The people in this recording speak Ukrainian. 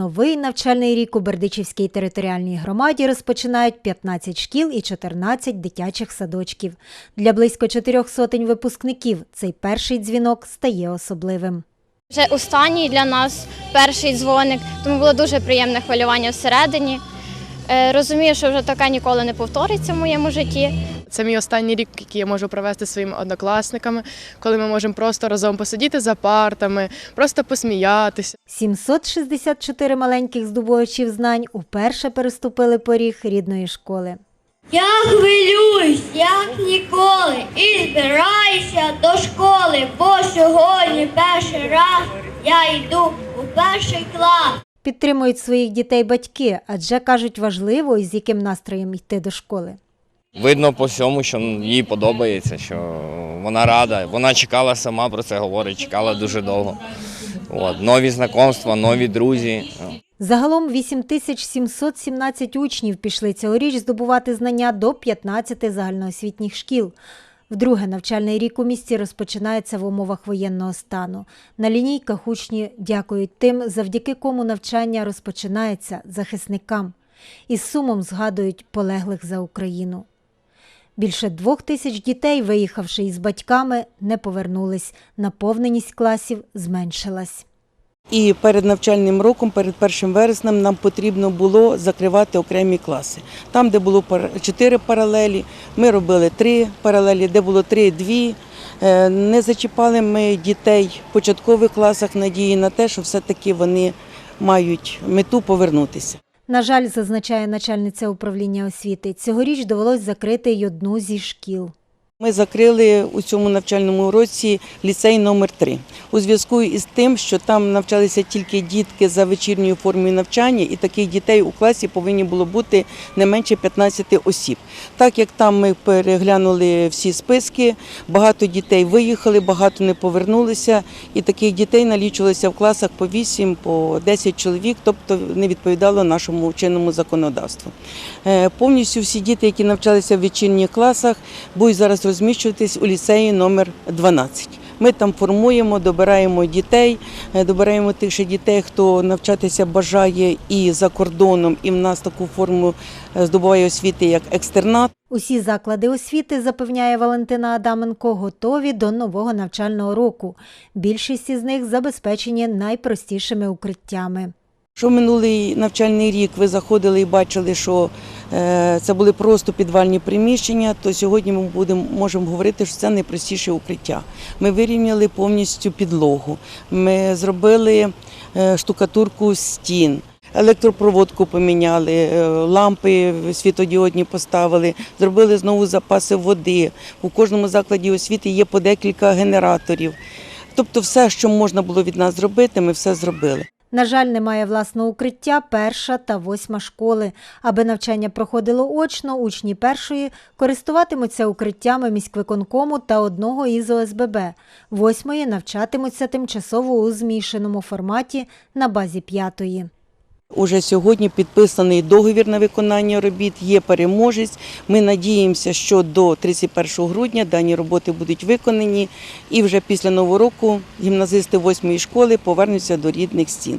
Новий навчальний рік у Бердичівській територіальній громаді розпочинають 15 шкіл і 14 дитячих садочків. Для близько чотирьох сотень випускників цей перший дзвінок стає особливим. Вже останній для нас перший дзвоник, тому було дуже приємне хвилювання всередині. Е, Розумію, що вже таке ніколи не повториться в моєму житті. Це мій останній рік, який я можу провести зі своїми однокласниками, коли ми можемо просто разом посидіти за партами, просто посміятися. 764 маленьких здобувачів знань уперше переступили поріг рідної школи. Я хвилююсь, як ніколи, і збираюся до школи, бо сьогодні перший раз я йду у перший клас. Підтримують своїх дітей батьки, адже кажуть важливо, із яким настроєм йти до школи. Видно по всьому, що їй подобається, що вона рада. Вона чекала сама про це говорить, чекала дуже довго. От. Нові знайомства, нові друзі. Загалом 8717 учнів пішли цьогоріч здобувати знання до 15 загальноосвітніх шкіл. Вдруге навчальний рік у місті розпочинається в умовах воєнного стану. На лінійках учні дякують тим, завдяки кому навчання розпочинається захисникам. Із сумом згадують полеглих за Україну. Більше двох тисяч дітей, виїхавши із батьками, не повернулись. Наповненість класів зменшилась. І перед навчальним роком, перед 1 вереснем, нам потрібно було закривати окремі класи. Там, де було чотири паралелі, ми робили три паралелі, де було три, дві. Е, Не зачіпали ми дітей в початкових класах надії на те, що все-таки вони мають мету повернутися. На жаль, зазначає начальниця управління освіти, цьогоріч довелось закрити й одну зі шкіл. Ми закрили у цьому навчальному році ліцей номер 3 у зв'язку із тим, що там навчалися тільки дітки за вечірньою формою навчання, і таких дітей у класі повинні було бути не менше 15 осіб. Так як там ми переглянули всі списки, багато дітей виїхали, багато не повернулися, і таких дітей налічувалося в класах по 8, по 10 чоловік, тобто не відповідало нашому чинному законодавству. Е, Повністю всі діти, які навчалися в вечірніх класах, будуть зараз розміщуватись у ліцеї номер 12. Ми там формуємо, добираємо дітей, е, добираємо тих ще дітей, хто навчатися бажає і за кордоном, і в нас таку форму е, здобуває освіти як екстернат. Усі заклади освіти, запевняє Валентина Адаменко, готові до нового навчального року. Більшість із них забезпечені найпростішими укриттями. Що минулий навчальний рік ви заходили і бачили, що е, це були просто підвальні приміщення, то сьогодні ми будемо можемо говорити, що це найпростіше укриття. Ми вирівняли повністю підлогу. Ми зробили е, штукатурку стін. Електропроводку поміняли, е, лампи світодіодні поставили, зробили знову запаси води. У кожному закладі освіти є по декілька генераторів. Тобто, все, що можна було від нас зробити, ми все зробили. На жаль, немає власного укриття перша та восьма школи. Аби навчання проходило очно, учні першої користуватимуться укриттями міськвиконкому та одного із ОСББ. Восьмої навчатимуться тимчасово у змішаному форматі на базі п'ятої. Уже сьогодні підписаний договір на виконання робіт, є переможець. Ми надіємося, що до 31 грудня дані роботи будуть виконані, і вже після нового року гімназисти 8 школи повернуться до рідних стін.